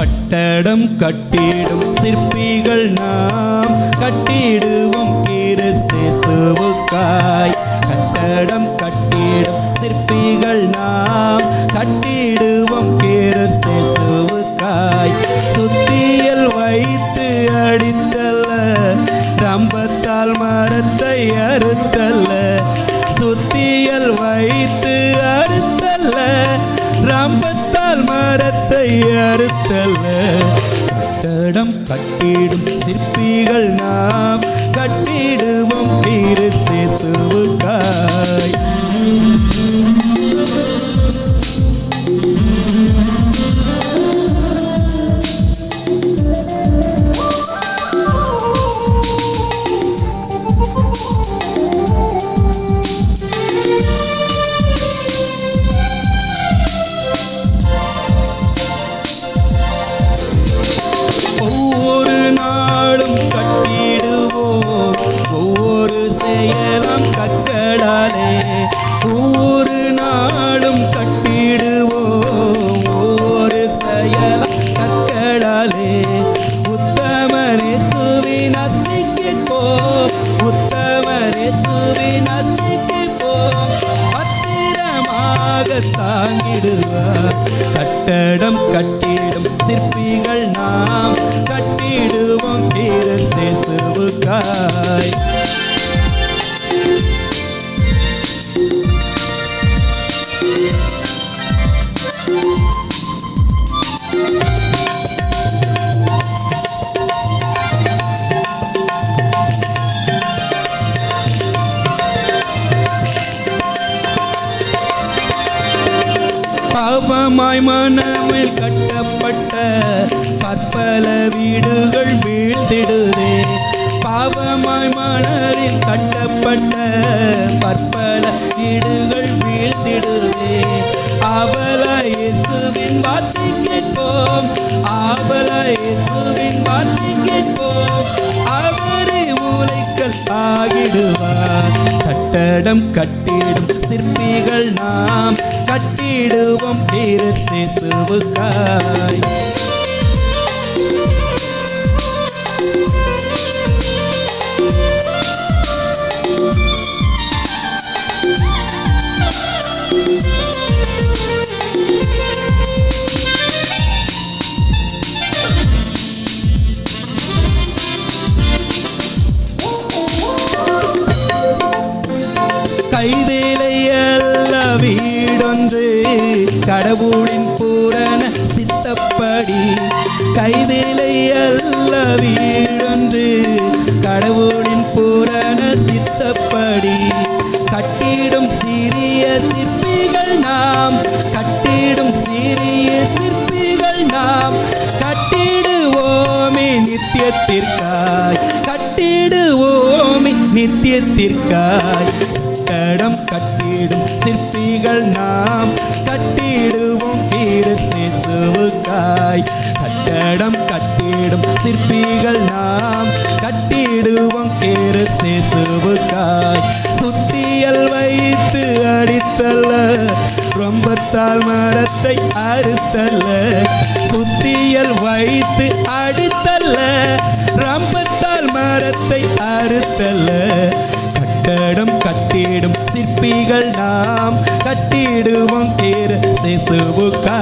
கட்டடம் கட்டிடும் சிற்பிகள் நாம் கட்டிடுவோம் கிறிஸ்தேசுவுக்காய். கட்டடம் கட்டிடும் சிற்பிகள் நாம் கட்டிடுவோம் கிறிஸ்தேசுவுக்காய். சுத்தியல் வைத்து அடித்தல்ல ரம்பத்தால் மரத்தை அறுத்தல்ல. சுத்தியல் வைத்து அறுத்தல்ல மரத்தை அறுத்தல்ல. கட்டடம் கட்டிடும் சிற்பிகள் நாம் கட்டிடுவோம் கிறிஸ்தேசுவுக்காய் கற்களாலே ஒவ்வொரு நாளும் கட்டிடுவோம். ஒவ்வொரு செயல கற்களாலே உத்தமனே சுவின் அஸ்திக்கு உத்தமனே சுவின் போ பத்திரமாக தாங்கிடுவார். கட்டடம் கட்டிடம் சிற்பிகள் நாம். பாபமாய் மனமில் கட்டப்பட்ட பற்பல வீடுகள் வீழ்த்திடுதே பாவமாய் மணலில் கட்டப்பட்ட பற்பல வீடுகள் வீழ்த்திடுதே ஆவல இயேசுவின் வார்த்தை கேட்போம். ஆவல இயேசுவின் வார்த்தை கேட்போம். அவரே மூளைக்கல் ஆகிடுவார். கட்டடம் கட்டிடும் சிற்பிகள் நாம். கட்டிடுவோம் கிறிஸ்தேசுவுக்காய் வீடொன்று கடவுளின் பூரண சித்தப்படி கைவேலை அல்ல வீடொன்று கடவுளின் பூரண சித்தப்படி கட்டிடும் சிறிய சிற்பிகள் நாம் கட்டிடும் சிறிய சிற்பிகள் நாம். கட்டிடுவோமே நித்தியத்திற்காய் கட்டிடுவோமே நித்தியத்திற்காய். கடம் கட்டிடும் சிற்ப கைகள் நாம் கட்டிடுவோம் கிறிஸ்தேசுவுக்காய் கட்டடம் கட்டிடும் சிற்பிகள் நாம் கட்டிடுவோம் கிறிஸ்தேசுவுக்காய் சுத்தியல் வைத்து அடித்தல்ல ரொம்பத்தால் மரத்தை அறுத்தல்ல. சுத்தியல் வைத்து அடித்தல்ல ரம்பத்தால் மரத்தை அறுத்தல்ல. கட்டடம் கட்டிடும் சிற்பிகள் நாம் கட்டிடுவோம் தேர் சிசுவுக்கா.